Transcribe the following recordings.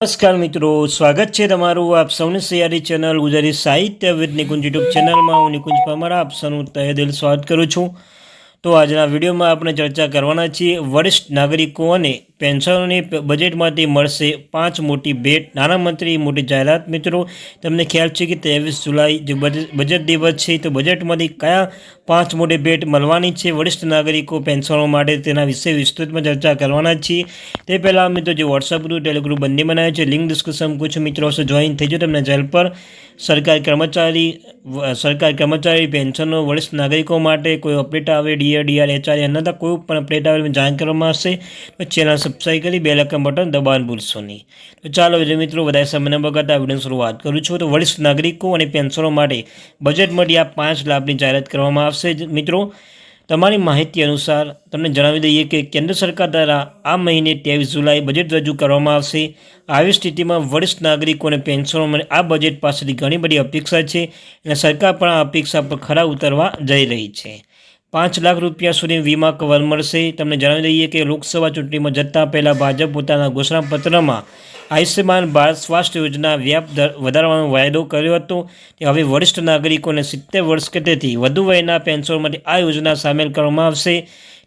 નમસ્કાર મિત્રો, સ્વાગત છે તમારું આપ સૌની સૈયારી ચેનલ ગુજરાતી સાહિત્ય વિદ નિકુંજ યુટ્યુબ ચેનલમાં. હું નિકુંજ પરમારા, આપ સૌનું તહે દિલ સ્વાગત કરું છું. તો આજના વિડીયોમાં આપણે ચર્ચા કરવાના છીએ વરિષ્ઠ નાગરિકો અને પેન્શનોની બજેટમાંથી મળશે પાંચ મોટી ભેટ. નાણામંત્રી મોટી જાહેરાત મિત્રો, તમને ખ્યાલ છે કે ત્રેવીસ જુલાઈ જે બજેટ દિવસ છે, તો બજેટમાંથી કયા પાંચ મોટી ભેટ મળવાની છે? વરિષ્ઠ નાગરિકો પેન્શનો માટે તેના વિશે વિસ્તૃતમાં ચર્ચા કરવાના છીએ. તે પહેલાં મિત્રો, જે વોટ્સઅપ ગ્રુપ ટેલિગ્રુપ બંને બનાવે છે. લિંક ડિસ્કશન કુછ મિત્રો જોઈન થઈ જાઓ તમને ચેનલ પર. સરકારી કર્મચારી સરકારી કર્મચારી, પેન્શનો, વરિષ્ઠ નાગરિકો માટે કોઈ અપડેટ આવે ડીઆર ડીઆર એચઆર એના કોઈ પણ અપડેટ આવે, જાણ કરવામાં આવશે. તો ચેનલ સબસ્ક્રાઈબ કરી બે લાખ બટન દબાણ ભૂલશો નહીં તો ચાલો મિત્રો વધારે સમયના બગાડતા વીડિયો શરૂઆત કરું છું. તો વરિષ્ઠ નાગરિકો અને પેન્શનો માટે બજેટ મળી આ પાંચ લાભની જાહેરાત કરવામાં આવશે. મિત્રો, તમારી માહિતી અનુસાર તમને જણાવી દઈએ કે કેન્દ્ર સરકાર દ્વારા આ મહિને ત્રેવીસ જુલાઈ બજેટ રજૂ કરવામાં આવશે. આવી સ્થિતિમાં વરિષ્ઠ નાગરિકો અને પેન્શનો આ બજેટ પાસેથી ઘણી બધી અપેક્ષા છે અને સરકાર પણ આ અપેક્ષા પર ખરા ઉતરવા જઈ રહી છે. પાંચ લાખ રૂપિયા સુધી વીમા કવર મળશે. તમને જણાવી દઈએ કે લોકસભા ચૂંટણીમાં જતાં પહેલાં ભાજપ પોતાના ઘોષણાપત્રમાં આયુષ્યમાન ભારત સ્વાસ્થ્ય યોજના વ્યાપ વધારવાનો વાયદો કર્યો હતો. તે હવે વરિષ્ઠ નાગરિકોને સિત્તેર વર્ષ કે તેથી વધુ વયના પેન્શન માટે આ યોજના સામેલ કરવામાં આવશે.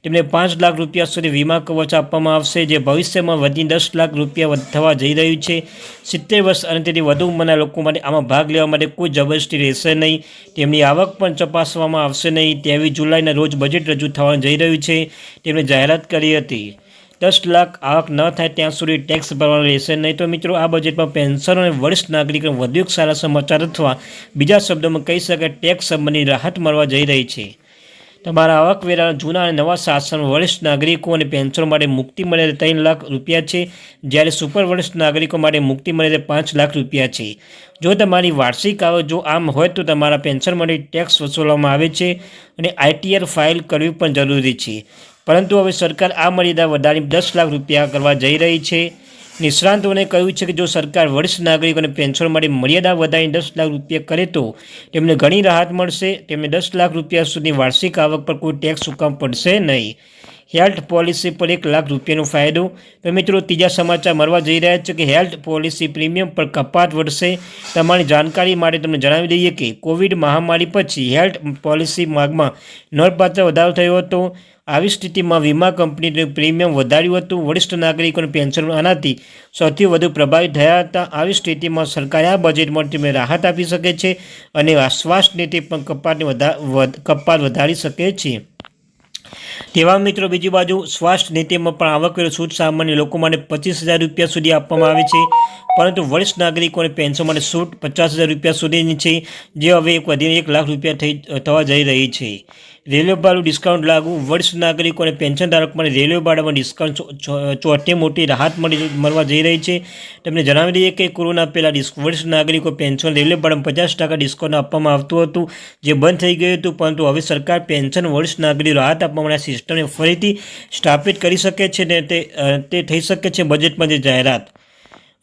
તેમને પાંચ લાખ રૂપિયા સુધી વીમા કવચ આપવામાં આવશે, જે ભવિષ્યમાં વધી દસ લાખ રૂપિયા થવા જઈ રહ્યું છે. સિત્તેર વર્ષ અને તેથી વધુ ઉંમરના લોકો માટે આમાં ભાગ લેવા માટે કોઈ જબરજસ્તી રહેશે નહીં. તેમની આવક પણ ચપાસવામાં આવશે નહીં. તેવી જુલાઈના રોજ બજેટ રજૂ થવા જઈ રહ્યું છે. તેમણે જાહેરાત કરી હતી. દસ લાખ આવક ન થાય ત્યાં સુધી ટેક્સ ભરવાનો રહેશે નહીં. તો મિત્રો, આ બજેટમાં પેન્શન અને વરિષ્ઠ નાગરિકોને વધુ સારા સમાચાર અથવા બીજા શબ્દોમાં કહી શકાય, ટેક્સ સંબંધી રાહત મળવા જઈ રહી છે. તમારા આવકવેરા જૂના અને નવા શાસન વરિષ્ઠ નાગરિકો અને પેન્શનો માટે મુક્તિ મળે ત્રણ લાખ રૂપિયા છે. જ્યારે સુપર વરિષ્ઠ નાગરિકો માટે મુક્તિ મળેલ પાંચ લાખ રૂપિયા છે. જો તમારી વાર્ષિક આવક જો આમ હોય તો તમારા પેન્શન માટે ટેક્સ વસૂલવામાં આવે છે અને આઈટીઆર ફાઇલ કરવી પણ જરૂરી છે. પરંતુ હવે સરકાર આ મર્યાદા વધારી દસ લાખ રૂપિયા કરવા જઈ રહી છે. નિષ્ણાંતોને કહ્યું છે કે જો સરકાર વરિષ્ઠ નાગરિકોને પેન્શન માટે મર્યાદા વધારીને દસ લાખ રૂપિયા કરે તો તેમને ઘણી રાહત મળશે. તેમને દસ લાખ રૂપિયા સુધી વાર્ષિક આવક પર કોઈ ટેક્સ ચૂકવવા પડશે નહીં. હેલ્થ પોલિસી પર એક લાખ રૂપિયાનો ફાયદો. તો મિત્રો, ત્રીજા સમાચાર મળવા જઈ રહ્યા છે કે હેલ્થ પોલિસી પ્રીમિયમ પર કપાત વધશે. તમારી જાણકારી માટે તમને જણાવી દઈએ કે કોવિડ મહામારી પછી હેલ્થ પોલિસી માગમાં નોંધપાત્ર વધારો થયો હતો. આવી સ્થિતિમાં વીમા કંપનીનું પ્રીમિયમ વધાર્યું હતું. વરિષ્ઠ નાગરિકોનું પેન્શન આનાથી સૌથી વધુ પ્રભાવિત થયા હતા. આવી સ્થિતિમાં સરકારે આ બજેટમાં તેમને રાહત આપી શકે છે અને સ્વાસ્થ્ય નીતિ પણ કપાતને વધા કપાત વધારી શકે છે. તેવા મિત્રો, બીજી બાજુ સ્વાસ્થ્ય નીતિમાં પણ આવકવેરો છૂટ સામાન્ય લોકો માટે પચીસ હજાર રૂપિયા સુધી આપવામાં આવે છે. પરંતુ વરિષ્ઠ નાગરિકોને પેન્શન માટે છૂટ પચાસ હજાર રૂપિયા સુધીની છે, જે હવે એક વધીને એક લાખ રૂપિયા થઈ, થવા જઈ રહી છે. રેલવે ભાડું ડિસ્કાઉન્ટ લાગુ. વરિષ્ઠ નાગરિકો અને પેન્શનધારક માટે રેલવે ભાડામાં ડિસ્કાઉન્ટ ચોથે મોટી રાહત મળી મળવા જઈ રહી છે. તેમને જણાવી દઈએ કે કોરોના પહેલાં વરિષ્ઠ નાગરિકો પેન્શન રેલવે ભાડામાં પચાસ ટકા ડિસ્કાઉન્ટ આપવામાં આવતું હતું, જે બંધ થઈ ગયું હતું, પરંતુ હવે સરકાર પેન્શન વરિષ્ઠ નાગરિક રાહત આપવા માટે સિસ્ટમને ફરીથી સ્થાપિત કરી શકે છે ને તે થઈ શકે છે બજેટમાં જે જાહેરાત.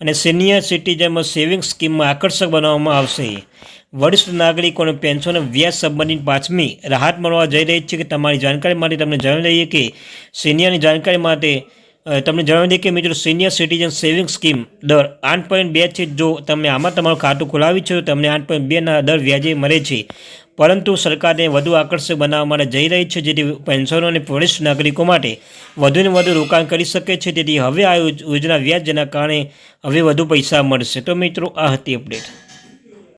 અને સિનિયર સિટીઝનમાં સેવિંગ સ્કીમમાં આકર્ષક બનાવવામાં આવશે. વરિષ્ઠ નાગરિકોને પેન્શન વ્યાજ સંબંધિત પાંચમી રાહત મળવા જઈ રહી છે કે તમારી જાણકારી માટે તમને જણાવી દઈએ કે સિનિયરની જાણકારી માટે તમને જણાવી દઈએ કે મિત્રો સિનિયર સિટીઝન સેવિંગ સ્કીમ દર આઠ પોઈન્ટ બે છે. જો તમે આમાં તમારું ખાતું ખોલાવી છે, તો તમને આઠ પોઈન્ટ બેના દર વ્યાજે મળે છે. પરંતુ સરકારને વધુ આકર્ષક બનાવવા માટે જઈ રહી છે, જેથી પેન્શનો અને વરિષ્ઠ નાગરિકો માટે વધુને વધુ રોકાણ કરી શકે છે. તેથી હવે આ યોજના વ્યાજ જેના કારણે હવે વધુ પૈસા મળશે. તો મિત્રો, આ હતી અપડેટ